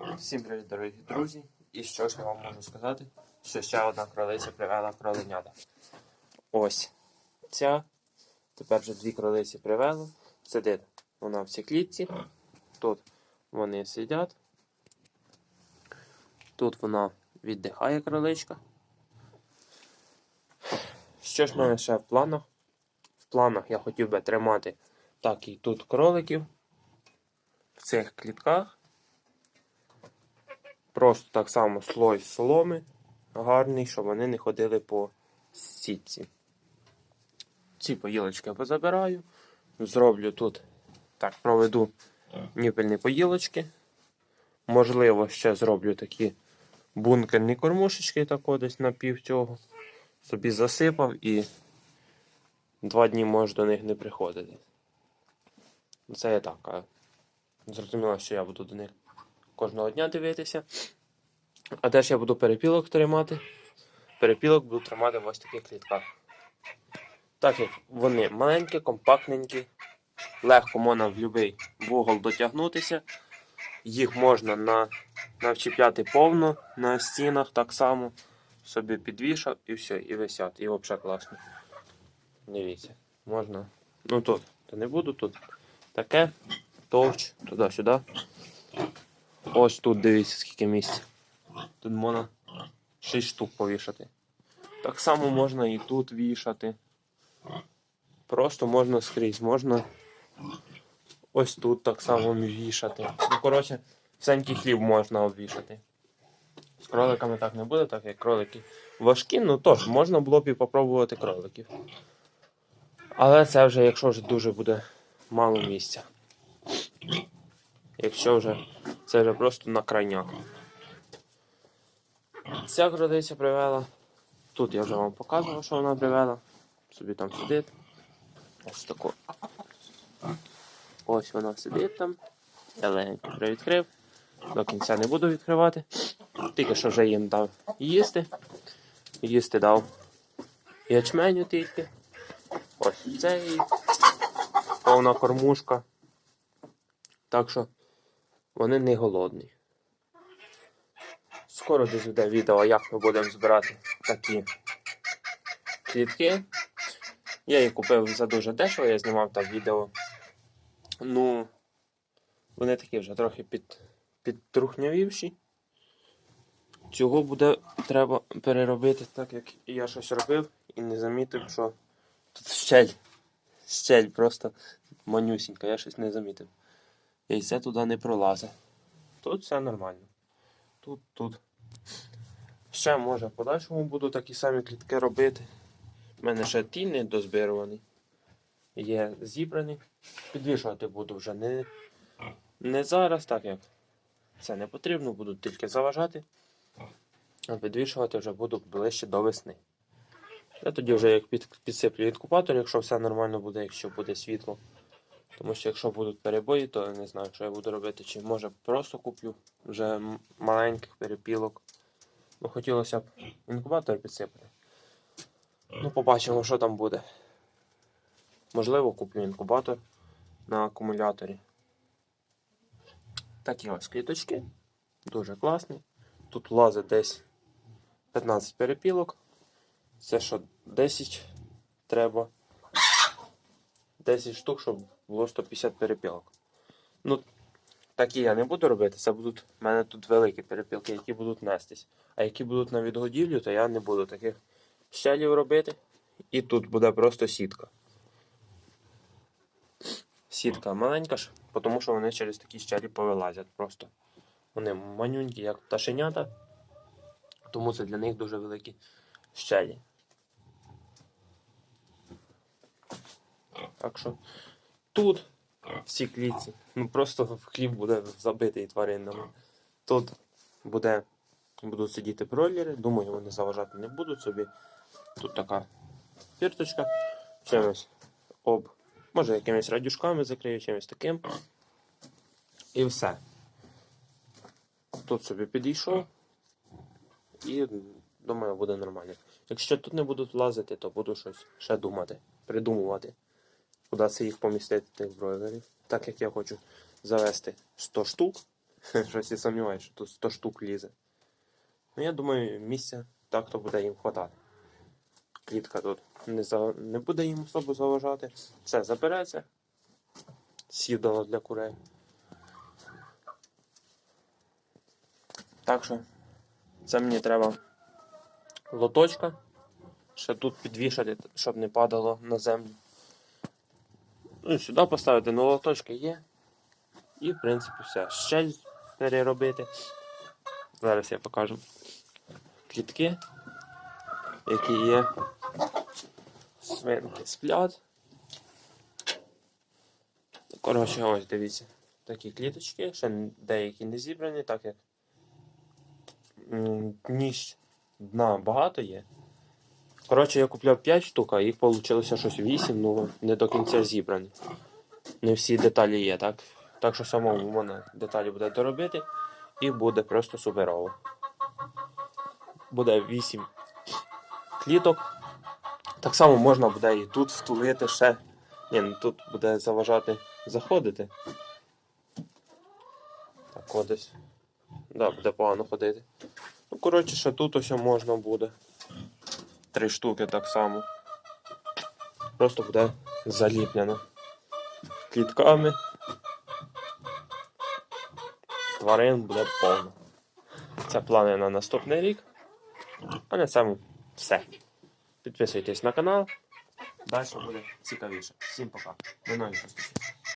Всім привіт, дорогі друзі! І що ж я вам можу сказати? Що ще одна кролиця привела кроленята. Ось ця. Тепер вже дві кролиці привела. Сидить вона в цій клітці. Тут вони сидять. Тут вона віддихає кроличка. Що ж в мене ще в планах? В планах я хотів би тримати так і тут кроликів в цих клітках. Просто так само слой соломи гарний, щоб вони не ходили по сітці. Ці поїлочки я позабираю. Зроблю тут, так, проведу ніпельні поїлочки. Можливо, ще зроблю такі бункерні кормушечки, тако десь на пів цього. Собі засипав і два дні можу до них не приходити. Це я так. А зрозуміло, що я буду до них кожного дня дивитися. А де ж я буду перепілок тримати? Перепілок буду тримати в ось таких клітках. Так як вони маленькі, компактненькі, легко можна в будь-який вугол дотягнутися. Їх можна на, навчіпляти повно на стінах так само. Собі підвішав і все, і висять. І взагалі класно. Дивіться, можна. Ну тут, то не буду, тут таке, товч, туди-сюди. Ось тут дивіться, скільки місця. Тут можна 6 штук повішати. Так само можна і тут вішати. Просто можна скрізь, можна ось тут так само вішати. Ну, коротше, всенький хліб можна обвішати. З кроликами так не буде, так як кролики важкі, ну тож, можна було б і попробувати кроликів. Але це вже, якщо вже дуже буде мало місця. Якщо вже це вже просто на крайняк. Ця кролиця привела. Тут я вже вам показував, що вона привела. Собі там сидить. Ось тако. Ось вона сидить там. Я легенько привідкрив. До кінця не буду відкривати. Тільки що вже їм дав їсти. Їсти дав ячменю тільки. Ось це і повна кормушка. Так що вони не голодні. Скоро десь буде відео, як ми будемо збирати такі клітки. Я їх купив за дуже дешево, я знімав там відео. Ну, вони такі вже трохи під, підтрухнявівші. Цього буде треба переробити так, як я щось робив і не замітив, що тут щель. Щель просто манюсінька, я щось не замітив. Яйце туди не пролазить. Тут все нормально. Тут, тут. Ще може в подальшому буду такі самі клітки робити. У мене ще ті не дозбирувані. Є зібрані. Підвішувати буду вже не, не зараз, так як це не потрібно, буду тільки заважати. А підвішувати вже буду ближче до весни. Я тоді вже як під, підсиплю інкубатор, якщо все нормально буде, якщо буде світло. Тому що якщо будуть перебої, то я не знаю, що я буду робити. Чи може просто куплю вже маленьких перепілок. Ну, хотілося б інкубатор підсипати. Ну, побачимо, що там буде. Можливо, куплю інкубатор на акумуляторі. Такі ось кліточки. Дуже класні. Тут влазить десь 15 перепілок. Це що 10 треба. 10 штук, щоб було 150 перепілок. Ну, такі я не буду робити. Це будуть в мене тут великі перепілки, які будуть нестись. А які будуть на відгодівлю, то я не буду таких щелів робити. І тут буде просто сітка. Сітка маленька ж, тому що вони через такі щелі повилазять просто. Вони манюнькі, як пташенята, тому це для них дуже великі щелі. Так що тут в цій клітці, ну просто хліб буде забитий тваринами. Тут буде, будуть сидіти бройлери, думаю, вони заважати не будуть собі. Тут така фірточка, чимось об, може якимись радюшками закрию, чимось таким. І все. Тут собі підійшов і думаю, буде нормально. Якщо тут не будуть влазити, то буду щось ще думати, придумувати, куди це їх помістити, тих бройлерів. Так як я хочу завести 100 штук, Щось я сумніваюся, що тут 100 штук лізе. Ну, я думаю, місця так то буде їм хватати. Клітка тут не, за... не буде їм особо заважати. Це забереться. Сідало для курей. Так що це мені треба лоточка. Ще тут підвішати, щоб не падало на землю. Ну сюди поставити, ну лоточки є. І, в принципі, все. Ще переробити. Зараз я покажу клітки, які є. Свинки сплять. Коротше, ось дивіться. Такі кліточки, ще деякі не зібрані, так як ніж дна багато є. Коротше, я купляв 5 штук, а їх вийшло щось 8, ну не до кінця зібрані. Не всі деталі є, так? Так що самому можна деталі буде доробити і буде просто суперово. Буде 8 кліток. Так само можна буде і тут втулити ще. Ні, ну тут буде заважати заходити. Так, от десь. Да, буде погано ходити. Ну, коротше, ще тут ось можна буде. Три штуки так само. Просто буде заліплено клітками. Тварин буде повно. Це плани на наступний рік. А на цьому все. Підписуйтесь на канал. Далі буде цікавіше. Всім пока. До нових зустрічей.